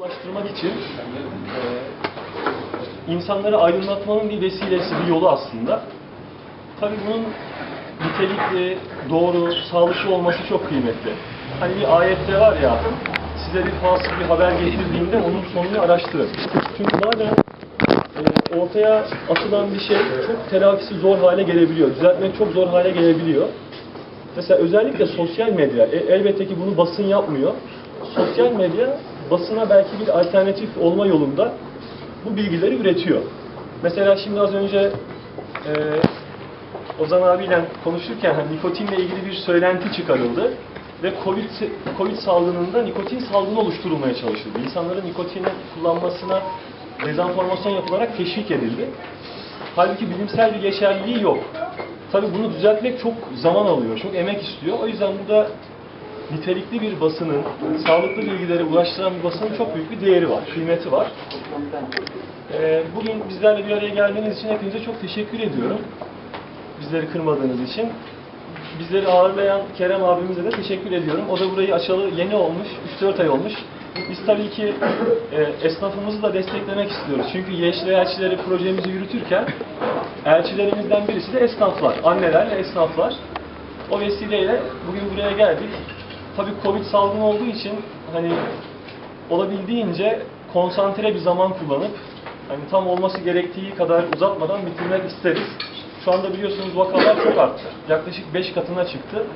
ulaştırmak için e, insanları aydınlatmanın bir vesilesi, bir yolu aslında. Tabii bunun nitelikli, doğru, sağlıklı olması çok kıymetli. Hani bir ayette var ya, size bir fasıl bir haber getirdiğinde onun sonunu araştırın. Çünkü bazen e, ortaya atılan bir şey çok telafisi zor hale gelebiliyor. Düzeltmek çok zor hale gelebiliyor. Mesela özellikle sosyal medya, e, elbette ki bunu basın yapmıyor. Sosyal medya basına belki bir alternatif olma yolunda bu bilgileri üretiyor. Mesela şimdi az önce e, Ozan abiyle konuşurken hani nikotinle ilgili bir söylenti çıkarıldı ve Covid, Covid salgınında nikotin salgını oluşturulmaya çalışıldı. İnsanların nikotini kullanmasına dezenformasyon yapılarak teşvik edildi. Halbuki bilimsel bir geçerliliği yok. Tabii bunu düzeltmek çok zaman alıyor, çok emek istiyor. O yüzden burada nitelikli bir basının, sağlıklı bilgileri ulaştıran bir basının çok büyük bir değeri var, kıymeti var. Ee, bugün bizlerle bir araya geldiğiniz için hepinize çok teşekkür ediyorum. Bizleri kırmadığınız için. Bizleri ağırlayan Kerem abimize de teşekkür ediyorum. O da burayı açalı yeni olmuş, 3-4 ay olmuş. Biz tabii ki e, esnafımızı da desteklemek istiyoruz. Çünkü Yeşil Elçileri projemizi yürütürken elçilerimizden birisi de esnaflar, anneler ve esnaflar. O vesileyle bugün buraya geldik. Tabii Covid salgını olduğu için hani olabildiğince konsantre bir zaman kullanıp hani tam olması gerektiği kadar uzatmadan bitirmek isteriz. Şu anda biliyorsunuz vakalar çok arttı. Yaklaşık 5 katına çıktı.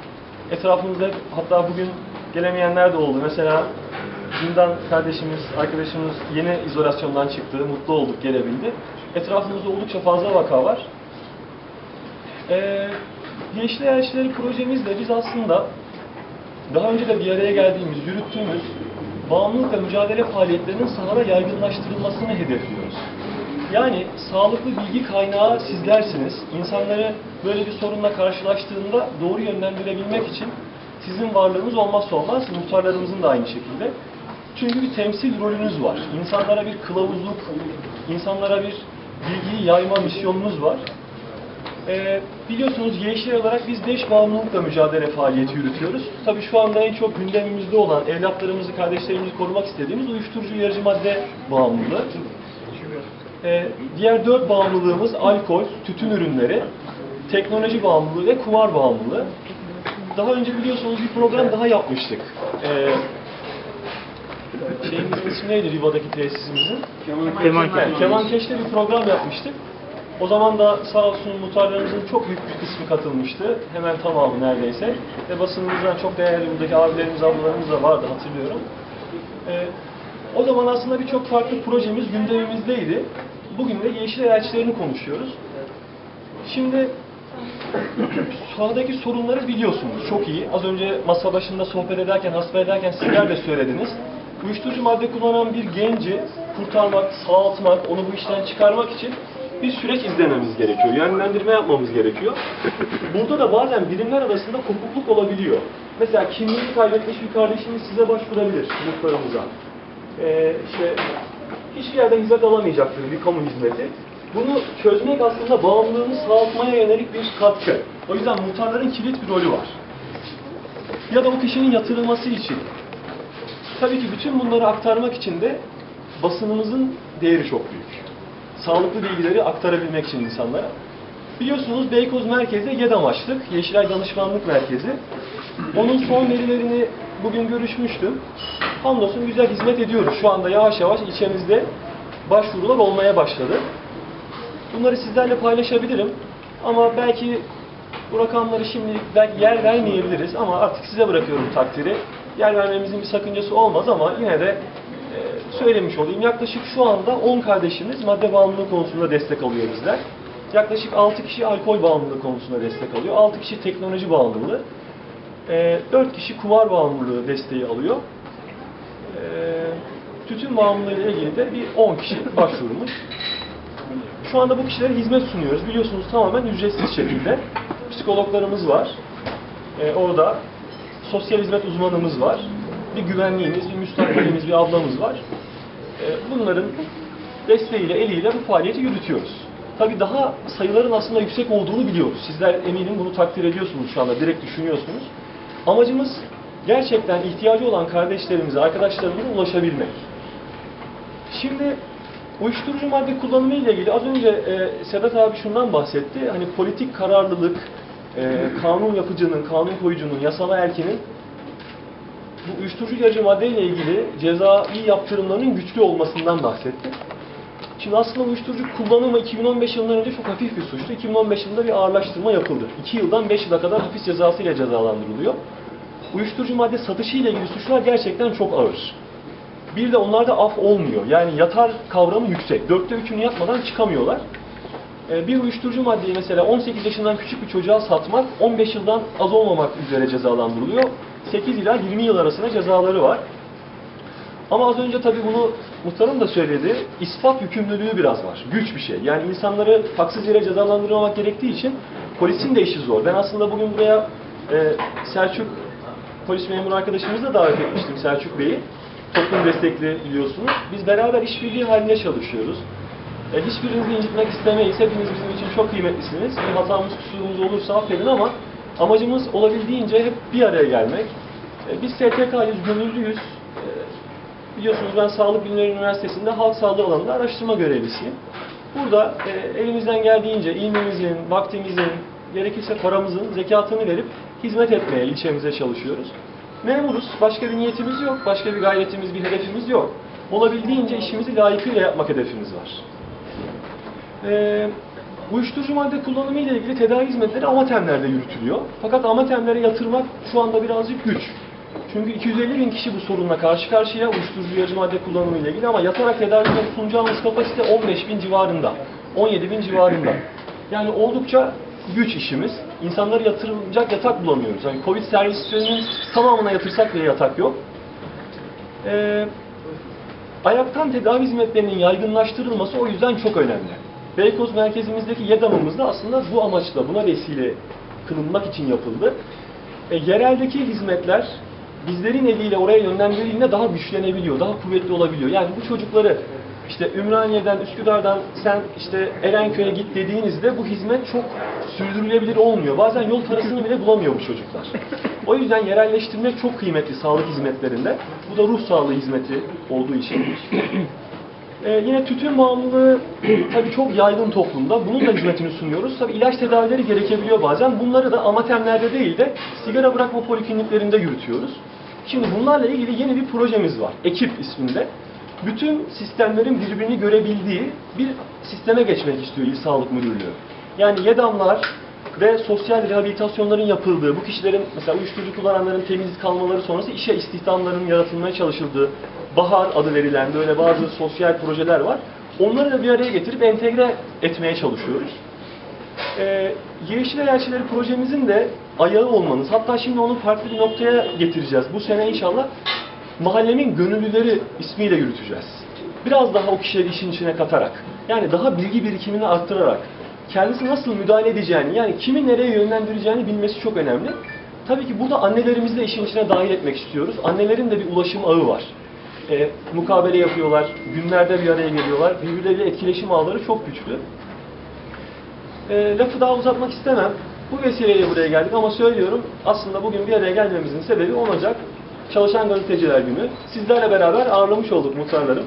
Etrafımızda hatta bugün gelemeyenler de oldu. Mesela Zindan kardeşimiz, arkadaşımız yeni izolasyondan çıktı. Mutlu olduk gelebildi. Etrafımızda oldukça fazla vaka var. Ee, Yeşil Elçileri projemizle biz aslında daha önce de bir araya geldiğimiz, yürüttüğümüz bağımlılıkla mücadele faaliyetlerinin sahada yaygınlaştırılmasını hedefliyoruz. Yani sağlıklı bilgi kaynağı sizlersiniz. İnsanları böyle bir sorunla karşılaştığında doğru yönlendirebilmek için sizin varlığınız olmazsa olmaz, muhtarlarımızın da aynı şekilde. Çünkü bir temsil rolünüz var. İnsanlara bir kılavuzluk, insanlara bir bilgiyi yayma misyonunuz var. Ee, biliyorsunuz Yeşil olarak biz beş bağımlılıkla mücadele faaliyeti yürütüyoruz. Tabii şu anda en çok gündemimizde olan evlatlarımızı, kardeşlerimizi korumak istediğimiz uyuşturucu uyarıcı madde bağımlılığı. Ee, diğer dört bağımlılığımız alkol, tütün ürünleri, teknoloji bağımlılığı ve kumar bağımlılığı. Daha önce biliyorsunuz bir program daha yapmıştık. Ee, şeyimizin ismi neydi Riva'daki tesisimizin? Kemal Yani Kemal Keş'te bir program yapmıştık. O zaman da sağ olsun muhtarlarımızın çok büyük bir kısmı katılmıştı. Hemen tamamı neredeyse. Ve basınımızdan çok değerli buradaki abilerimiz, ablalarımız da vardı hatırlıyorum. Ee, o zaman aslında birçok farklı projemiz gündemimizdeydi. Bugün de Yeşil Elçilerini konuşuyoruz. Şimdi sahadaki sorunları biliyorsunuz çok iyi. Az önce masa başında sohbet ederken, hasbel ederken sizler de söylediniz. Uyuşturucu madde kullanan bir genci kurtarmak, sağaltmak, onu bu işten çıkarmak için bir süreç izlememiz gerekiyor. Yönlendirme yapmamız gerekiyor. Burada da bazen birimler arasında kopukluk olabiliyor. Mesela kimliğini kaybetmiş bir kardeşimiz size başvurabilir muhtarımıza. Ee, işte hiçbir yerden hizmet alamayacaktır bir kamu hizmeti. Bunu çözmek aslında bağımlılığını sağaltmaya yönelik bir katkı. O yüzden muhtarların kilit bir rolü var. Ya da o kişinin yatırılması için. Tabii ki bütün bunları aktarmak için de basınımızın değeri çok büyük. Sağlıklı bilgileri aktarabilmek için insanlara. Biliyorsunuz Beykoz Merkez'de YEDAM açtık. Yeşilay Danışmanlık Merkezi. Onun son verilerini bugün görüşmüştüm. Hamdolsun güzel hizmet ediyoruz. Şu anda yavaş yavaş ilçemizde başvurular olmaya başladı. Bunları sizlerle paylaşabilirim. Ama belki bu rakamları şimdilik belki yer vermeyebiliriz ama artık size bırakıyorum takdiri. Yer vermemizin bir sakıncası olmaz ama yine de söylemiş olayım. Yaklaşık şu anda 10 kardeşimiz madde bağımlılığı konusunda destek alıyor bizler. Yaklaşık 6 kişi alkol bağımlılığı konusunda destek alıyor. 6 kişi teknoloji bağımlılığı. E, 4 kişi kumar bağımlılığı desteği alıyor. E, tütün bağımlılığı ile ilgili de bir 10 kişi başvurmuş. Şu anda bu kişilere hizmet sunuyoruz. Biliyorsunuz tamamen ücretsiz şekilde. Psikologlarımız var. Ee, orada sosyal hizmet uzmanımız var. Bir güvenliğimiz, bir müstakbelimiz, bir ablamız var. Ee, bunların desteğiyle, eliyle bu faaliyeti yürütüyoruz. Tabii daha sayıların aslında yüksek olduğunu biliyoruz. Sizler eminim bunu takdir ediyorsunuz şu anda, direkt düşünüyorsunuz. Amacımız gerçekten ihtiyacı olan kardeşlerimize, arkadaşlarımıza ulaşabilmek. Şimdi uyuşturucu madde kullanımı ile ilgili az önce e, Sedat abi şundan bahsetti. Hani politik kararlılık, e, kanun yapıcının, kanun koyucunun, yasal erkenin bu uyuşturucu ilacı madde ile ilgili cezai yaptırımlarının güçlü olmasından bahsetti. Şimdi aslında uyuşturucu kullanımı 2015 yılından önce çok hafif bir suçtu. 2015 yılında bir ağırlaştırma yapıldı. 2 yıldan 5 yıla kadar hapis cezası ile cezalandırılıyor. Uyuşturucu madde satışı ile ilgili suçlar gerçekten çok ağır. Bir de onlarda af olmuyor. Yani yatar kavramı yüksek. Dörtte üçünü yapmadan çıkamıyorlar. Ee, Bir uyuşturucu maddeyi mesela 18 yaşından küçük bir çocuğa satmak 15 yıldan az olmamak üzere cezalandırılıyor. 8 ila 20 yıl arasında cezaları var. Ama az önce tabii bunu muhtarım da söyledi. ispat yükümlülüğü biraz var. Güç bir şey. Yani insanları haksız yere cezalandırmamak gerektiği için polisin de işi zor. Ben aslında bugün buraya e, Selçuk polis memuru arkadaşımızı da davet etmiştim Selçuk Bey'i. Toplum destekli biliyorsunuz. Biz beraber işbirliği halinde çalışıyoruz. E, hiçbirinizi incitmek istemeyiz. Hepiniz bizim için çok kıymetlisiniz. Bir hatamız, kusurumuz olursa affedin ama amacımız olabildiğince hep bir araya gelmek. E, biz STK'yız, gönüllüyüz. E, biliyorsunuz ben Sağlık Bilimleri Üniversitesi'nde halk sağlığı alanında araştırma görevlisiyim. Burada e, elimizden geldiğince ilmimizin, vaktimizin, gerekirse paramızın zekatını verip hizmet etmeye ilçemize çalışıyoruz. Memuruz, başka bir niyetimiz yok, başka bir gayretimiz, bir hedefimiz yok. Olabildiğince işimizi layıkıyla yapmak hedefimiz var. Ee, uyuşturucu madde kullanımı ile ilgili tedavi hizmetleri amatemlerde yürütülüyor. Fakat amatemlere yatırmak şu anda birazcık güç. Çünkü 250 bin kişi bu sorunla karşı karşıya uyuşturucu ilacı madde kullanımı ile ilgili ama yatarak tedavi sunacağımız kapasite 15 bin civarında, 17 bin civarında. Yani oldukça güç işimiz. İnsanları yatırılacak yatak bulamıyoruz. Yani Covid servislerinin tamamına yatırsak bile yatak yok. Ee, ayaktan tedavi hizmetlerinin yaygınlaştırılması o yüzden çok önemli. Beykoz merkezimizdeki YEDAM'ımız da aslında bu amaçla, buna vesile kılınmak için yapıldı. E, yereldeki hizmetler bizlerin eliyle oraya yönlendirildiğinde daha güçlenebiliyor, daha kuvvetli olabiliyor. Yani bu çocukları işte Ümraniye'den, Üsküdar'dan sen işte Erenköy'e git dediğinizde bu hizmet çok sürdürülebilir olmuyor. Bazen yol parasını bile bulamıyor bu çocuklar. O yüzden yerelleştirmek çok kıymetli sağlık hizmetlerinde. Bu da ruh sağlığı hizmeti olduğu için. Ee, yine tütün bağımlılığı tabii çok yaygın toplumda. Bunun da hizmetini sunuyoruz. Tabii ilaç tedavileri gerekebiliyor bazen. Bunları da amatemlerde değil de sigara bırakma polikliniklerinde yürütüyoruz. Şimdi bunlarla ilgili yeni bir projemiz var. Ekip isminde. Bütün sistemlerin birbirini görebildiği bir sisteme geçmek istiyor İl Sağlık Müdürlüğü. Yani YEDAM'lar ve sosyal rehabilitasyonların yapıldığı, bu kişilerin mesela uyuşturucu kullananların temiz kalmaları sonrası işe istihdamların yaratılmaya çalışıldığı, Bahar adı verilen böyle bazı sosyal projeler var. Onları da bir araya getirip entegre etmeye çalışıyoruz. Ee, Yeşil Elçileri projemizin de ayağı olmanız, hatta şimdi onu farklı bir noktaya getireceğiz. Bu sene inşallah mahallemin gönüllüleri ismiyle yürüteceğiz. Biraz daha o kişileri işin içine katarak, yani daha bilgi birikimini arttırarak, kendisi nasıl müdahale edeceğini, yani kimi nereye yönlendireceğini bilmesi çok önemli. Tabii ki burada annelerimizi de işin içine dahil etmek istiyoruz. Annelerin de bir ulaşım ağı var. E, mukabele yapıyorlar, günlerde bir araya geliyorlar. Birbirleriyle etkileşim ağları çok güçlü. E, lafı daha uzatmak istemem. Bu vesileyle buraya geldik ama söylüyorum aslında bugün bir araya gelmemizin sebebi 10 Ocak Çalışan Gazeteciler Günü. Sizlerle beraber ağırlamış olduk muhtarlarım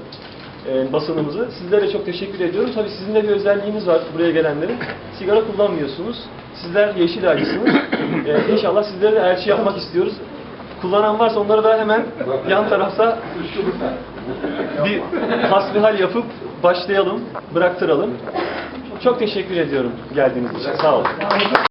e, basınımızı. Sizlere çok teşekkür ediyorum. Tabii sizin de bir özelliğiniz var buraya gelenlerin. Sigara kullanmıyorsunuz. Sizler yeşil ağacısınız. E, inşallah sizleri de elçi yapmak istiyoruz. Kullanan varsa onları da hemen yan tarafta bir hasbihal yapıp başlayalım, bıraktıralım. Çok teşekkür ediyorum geldiğiniz için. Sağ olun.